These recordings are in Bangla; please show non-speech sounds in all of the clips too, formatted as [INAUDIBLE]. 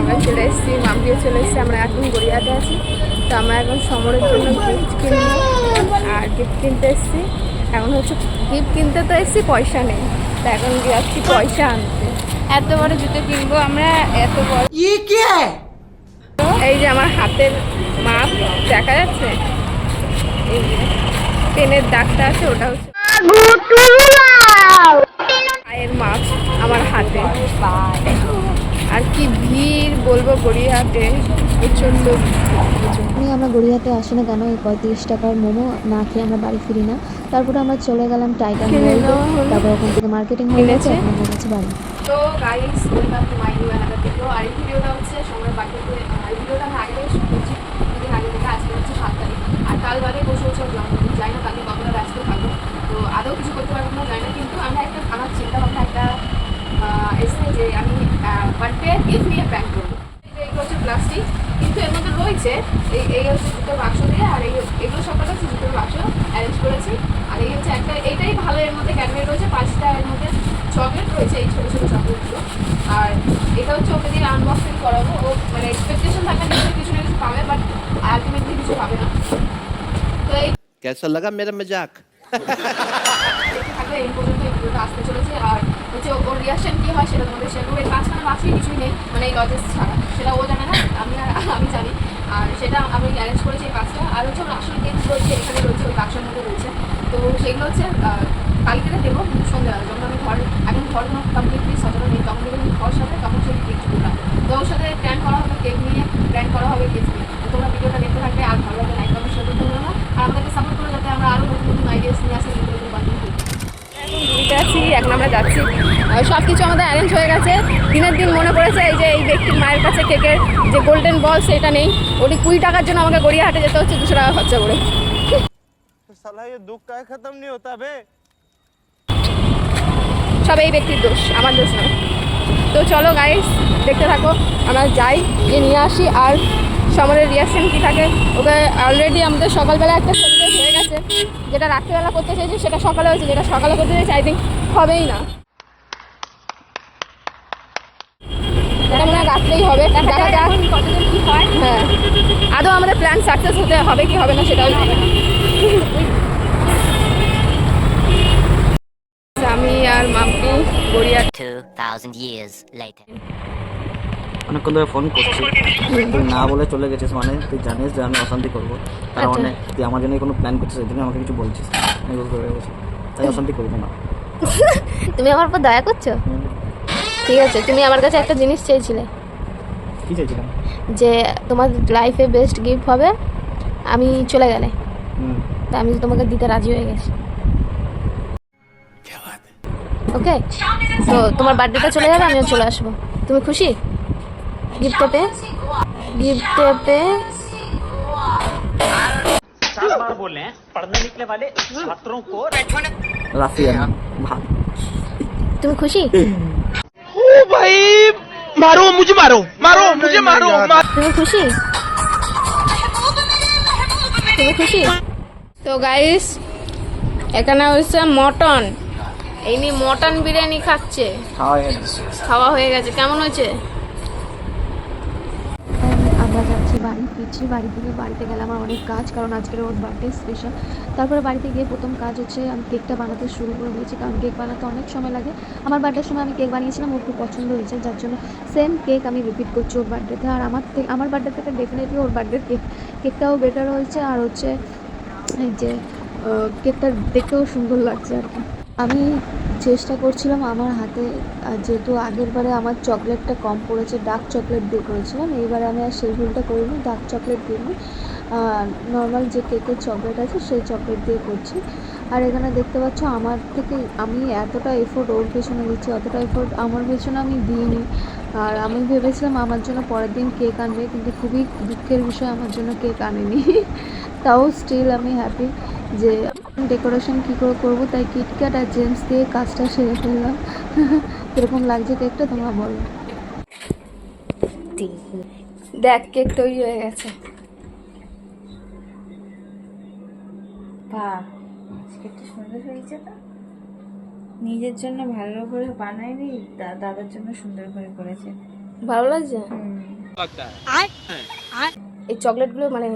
আমরা চলে এসেছি মামদিও চলে এসেছি আমরা এখন গড়িয়াতে আছি। তো আমরা এখন সমরের জন্য গিফট কিনবো। আর গিফট কিনতে এসেছি। এখন হচ্ছে গিফট কিনতে তো এসেছি পয়সা নেই। তো এখন যাচ্ছি পয়সা আনতে। এত বড় জুতো কিনবো আমরা এত বড়। এই যে আমার হাতের মাপ দেখা যাচ্ছে? পেনের দাগটা আছে ওটা হচ্ছে পায়ের মাপ আমার হাতে। আর কি ভিড় বলব গড়িয়াহাটে প্রচণ্ড আমি আমরা গড়িয়াতে আসি না কেন? এই পঁয়ত্রিশ টাকার মোমো না খেয়ে আমরা বাড়ি ফিরি না। তারপরে আমরা চলে গেলাম টাইগার। তারপর ওখান থেকে মার্কেটিং হয়ে গেছে বাড়ি তো guys welcome to my new video আর এই ভিডিওটা হচ্ছে সময় বাড়িতে এই ভিডিওটা আমি আগে থেকে শুরু করছি দুদিন আগে থেকে আজকে হচ্ছে সাত তারিখ আর কাল বাদে বসে বসে ব্লগ যাই না কালকে কতটা ব্যস্ত থাকব তো আদৌ কিছু করতে পারব না যাই না কিন্তু আমরা একটা আমার চিন্তা ভাবনা একটা আহ, এসে যে আমি বার্থডে গিফট নিয়ে প্যাক করব এই যে এগুলো হচ্ছে প্লাস্টিক কিন্তু এর মধ্যে রয়েছে এই এই হচ্ছে জুতোর বাক্স দিয়ে আর এই এগুলো সব হচ্ছে জুতোর বাক্স অ্যারেঞ্জ করেছি আর এই হচ্ছে একটা এটাই ভালো এর মধ্যে ক্যাডমেট রয়েছে পাঁচটা এর মধ্যে চকলেট রয়েছে এই ছোটো ছোটো চকলেটগুলো আর এটা হচ্ছে ওকে দিয়ে আনবক্সিং করাবো ও মানে এক্সপেকটেশন থাকে নিশ্চয়ই কিছু না কিছু পাবে বাট আলটিমেটলি কিছু পাবে না তো এই कैसा लगा मेरा मजाक [LAUGHS] দেখতে থাকবে এই পর্যন্ত এই ভিডিওটা আসতে চলেছে আর হচ্ছে ওর রিয়াকশন কি হয় সেটা তোমাদের শেয়ার করব। পাঁচখানা বাক্সে কিছুই নেই মানে এই লজেস ছাড়া। সেটা ও জানে না, আমি আর আমি জানি। আর সেটা আমি অ্যারেঞ্জ করেছি এই পাঁচটা আর হচ্ছে ওর আসল গেম রয়েছে এখানে রয়েছে ওই বাক্সের মধ্যে রয়েছে। তো সেগুলো হচ্ছে কালকে দেবো, সন্ধ্যাবেলা। যখন আমি ঘর এখন ঘর কোনো কমপ্লিটলি সাজানো নেই, তখন আমি ঘর সাথে তখন সেই করলাম তো ওর সাথে প্ল্যান করা হবে কেক নিয়ে প্ল্যান করা হবে গিফট নিয়ে তো তোমরা ভিডিওটা দেখতে থাকবে আর ভালো লাগবে লাইক কমেন্ট শেয়ার করতে ভুলো না আর আমাদেরকে সাপোর্ট করে যাতে আমরা আরও নতুন নতুন আইডিয়াস নিয়ে আসি নতুন নতুন বানিয়ে দিই ঘুরতে আছি এখন আমরা যাচ্ছি সব কিছু আমাদের অ্যারেঞ্জ হয়ে গেছে। দিনের দিন মনে পড়েছে এই যে এই ব্যক্তির মায়ের কাছে কেকের যে গোল্ডেন বল সেটা নেই। ওটি কুড়ি টাকার জন্য আমাকে গড়িয়াহাটে যেতে হচ্ছে দুশো টাকা খরচা করে। সব এই ব্যক্তির দোষ আমার দোষ নয়। তো চলো গাইস দেখতে থাকো আমরা যাই গিয়ে নিয়ে আসি। আর সমরের রিয়াকশন কী থাকে? ওকে অলরেডি আমাদের সকালবেলা একটা সেলিব্রেট হয়ে গেছে। যেটা রাত্রিবেলা করতে চাইছি সেটা সকালে হয়েছে। যেটা সকালে করতে চাইছি আই থিঙ্ক হবেই না। রাত্রেই হবে। দেখা যাক কতদিন কি হয়। হ্যাঁ। আদৌ আমাদের প্ল্যান সাকসেস হতে হবে কি হবে না সেটাও আমি আর মাম্পি গড়িয়া 2,000 years later. অনেকক্ষণ ধরে ফোন করছি। তুই না বলে চলে গেছিস মানে? তুই জানিস যে আমি অশান্তি করব। তার আচ্ছা। মানে তুই আমার জন্য কোনো প্ল্যান করছিস জন্য আমাকে কিছু বলছিস। আমি গেছি। তাই অশান্তি করব না। তুমি আমার উপর দয়া করছ? ঠিক আছে তুমি আমার কাছে একটা জিনিস চেয়েছিলে। কি চাইছিলাম? যে তোমার লাইফে বেস্ট গিফট হবে আমি চলে গেলে। তা আমি তোমাকে দিতে রাজি হয়ে গেছি। ওকে তো তোমার বার্থডেটা চলে যাবে আমিও চলে আসব। তুমি খুশি? গিফট পেয়ে? গিফট পেয়ে? তুমি খুশি? ও ভাই! मारो मुझे मारो मारो मुझे मारो তুমি খুশি তুমি খুশি তো গাইস এখানে হচ্ছে মটন এই নিয়ে মটন বিরিয়ানি খাচ্ছে খাওয়া হয়ে গেছে খাওয়া হয়ে গেছে কেমন হয়েছে ফিরছি বাড়ি থেকে বাড়িতে গেলে আমার অনেক কাজ, কারণ আজকের ওর বার্থডে স্পেশাল তারপরে বাড়িতে গিয়ে প্রথম কাজ হচ্ছে আমি কেকটা বানাতে শুরু করে দিয়েছি, কারণ কেক বানাতে অনেক সময় লাগে। আমার বার্থডের সময় আমি কেক বানিয়েছিলাম, ওর খুব পছন্দ হয়েছে, যার জন্য সেম কেক আমি রিপিট করছি ওর বার্থডেতে আর আমার থেকে, আমার বার্থডে থেকে ডেফিনেটলি ওর বার্থডের কেক কেকটাও বেটার হয়েছে, আর হচ্ছে এই যে কেকটা দেখতেও সুন্দর লাগছে আর কি। আমি চেষ্টা করছিলাম আমার হাতে যেহেতু আগের বারে আমার চকলেটটা কম পড়েছে ডার্ক চকলেট দিয়ে করেছিলাম, এইবারে আমি আর সেই ভুলটা করিনি ডার্ক চকলেট দিইনি নর্মাল যে কেকের চকলেট আছে, সেই চকলেট দিয়ে করছি। আর এখানে দেখতে পাচ্ছ, আমার থেকে আমি এতটা এফোর্ট ওর পেছনে দিচ্ছি অতটা এফোর্ট আমার পেছনে আমি দিইনি। আর আমি ভেবেছিলাম আমার জন্য পরের দিন কেক আনবে, কিন্তু খুবই দুঃখের বিষয়, আমার জন্য কেক আনেনি। [LAUGHS] তাও স্টিল আমি হ্যাপি যে ডেকোরেশন কী করে করব তাই কিটক্যাট আর জেমস দিয়ে কাজটা সেরে ফেললাম। [LAUGHS] কীরকম লাগছে কেকটা তোমরা বলো। দেখ কেক তৈরি হয়ে গেছে। বাহ কেকটা সুন্দর হয়েছে তো। নিজের জন্য ভালো করে বানায়নি দাদার জন্য সুন্দর করে করেছে। ভালো লাগছে? এই চকলেটগুলো মানে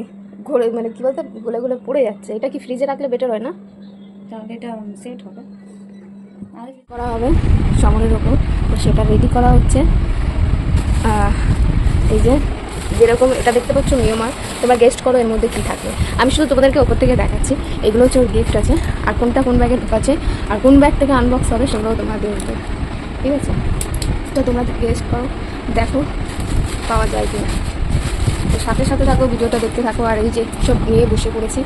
ঘোরে মানে কি বলতো গলে গলে পড়ে যাচ্ছে। এটা কি ফ্রিজে রাখলে বেটার হয় না? তাহলে এটা সেট হবে। আর কি করা হবে? সামনের ওপর। তো সেটা রেডি করা হচ্ছে। এই যে যেরকম এটা দেখতে পাচ্ছ মিওমার তোমরা গেস্ট করো এর মধ্যে কী থাকে। আমি শুধু তোমাদেরকে ওপর থেকে দেখাচ্ছি। এগুলো হচ্ছে ওর গিফট আছে। আর কোনটা কোন ব্যাগে ঢুকাচ্ছে আর কোন ব্যাগ থেকে আনবক্স হবে সেগুলো তোমরা দেখবে। ঠিক আছে? তো তোমরা গেস্ট করো। দেখো পাওয়া যায় কিনা। তো সাথে সাথে থাকো ভিডিওটা দেখতে থাকো আর এই যে সব নিয়ে বসে পড়েছি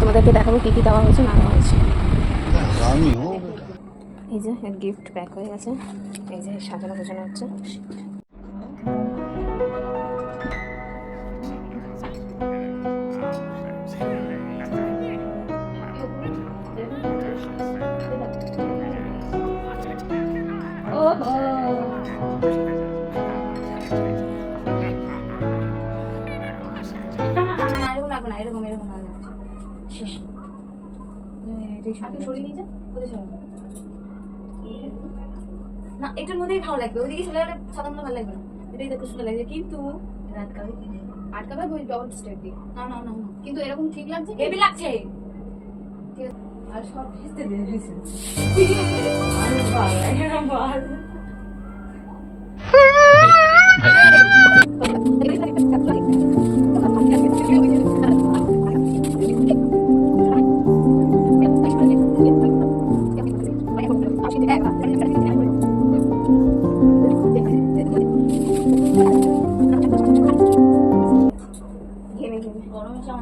তোমাদেরকে দেখাবো কী কী দেওয়া হয়েছে না দেওয়া হয়েছে। এই যে গিফট প্যাক হয়ে গেছে। এই যে সাজানো গোছানো হচ্ছে। না এরকম রাখব না এরকম এরকম না। শেষ? না এটার মধ্যেই ভালো লাগবে। ওদিকে চলে গেলে সাধারণত ভালো লাগবে না। এটাই দেখতে সুন্দর লাগছে কিন্তু রাত কালে আটকাবে ওই ডবল স্টেপ দিয়ে। না না না না। কিন্তু এরকম ঠিক লাগছে কি? হেভি লাগছে। আর সব ভিজতে দিয়ে দিয়েছে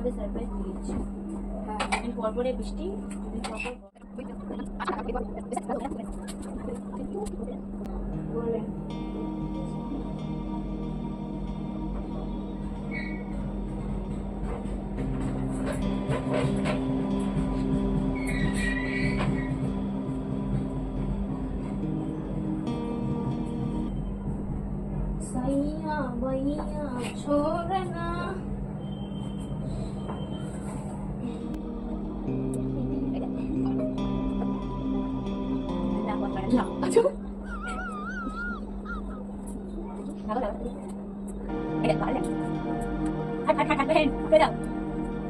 আমাদের সারপ্রাইজ দিয়ে দিচ্ছে হ্যাঁ পরপরে বৃষ্টি দুদিন পরপর বলে सैया बैया छोड़ना nhỏ chút nào đâu cái điện thoại này. Anh anh anh anh cái hên. Cái đợt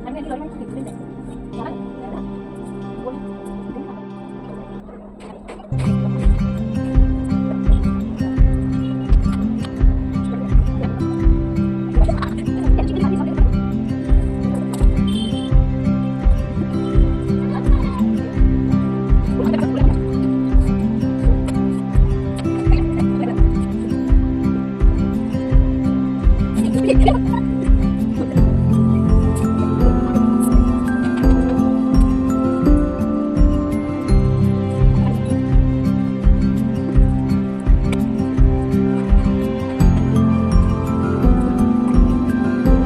anh cái lối này thì mình để đó đấy là